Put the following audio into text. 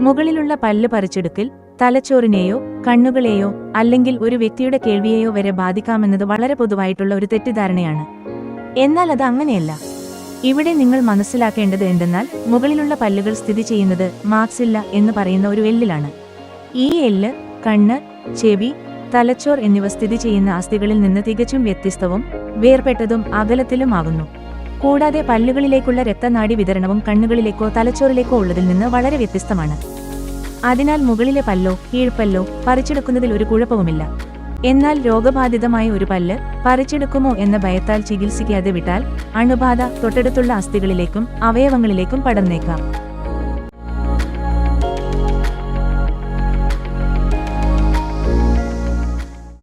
മുകളിലുള്ള പല്ല് പറിച്ചെടുക്കൽ തലച്ചോറിനെയോ കണ്ണുകളെയോ അല്ലെങ്കിൽ ഒരു വ്യക്തിയുടെ കേൾവിയെയോ വരെ ബാധിക്കാമെന്നത് വളരെ പൊതുവായിട്ടുള്ള ഒരു തെറ്റിദ്ധാരണയാണ്. എന്നാൽ അത് അങ്ങനെയല്ല. ഇവിടെ നിങ്ങൾ മനസ്സിലാക്കേണ്ടത് എന്തെന്നാൽ മുകളിലുള്ള പല്ലുകൾ സ്ഥിതി ചെയ്യുന്നത് മാക്സില്ല എന്ന് പറയുന്ന ഒരു എല്ലിലാണ്. ഈ എല്ല് കണ്ണ് ചെവി തലച്ചോർ എന്നിവ സ്ഥിതി ചെയ്യുന്ന അസ്ഥികളിൽ നിന്ന് തികച്ചും വ്യത്യസ്തവും വേർപെട്ടതും അകലത്തിലുമാകുന്നു. കൂടാതെ പല്ലുകളിലേക്കുള്ള രക്തനാഡി വിതരണവും കണ്ണുകളിലേക്കോ തലച്ചോറിലേക്കോ ഉള്ളതിൽ നിന്ന് വളരെ വ്യത്യസ്തമാണ്. അതിനാൽ മുകളിലെ പല്ലോ കീഴ്പല്ലോ പറിച്ചെടുക്കുന്നതിൽ ഒരു കുഴപ്പവുമില്ല. എന്നാൽ രോഗബാധിതമായ ഒരു പല്ല് പറിച്ചെടുക്കുമോ എന്ന ഭയത്താൽ ചികിത്സിക്കാതെ വിട്ടാൽ അണുബാധ തൊട്ടടുത്തുള്ള അസ്ഥികളിലേക്കും അവയവങ്ങളിലേക്കും പടർന്നേക്കാം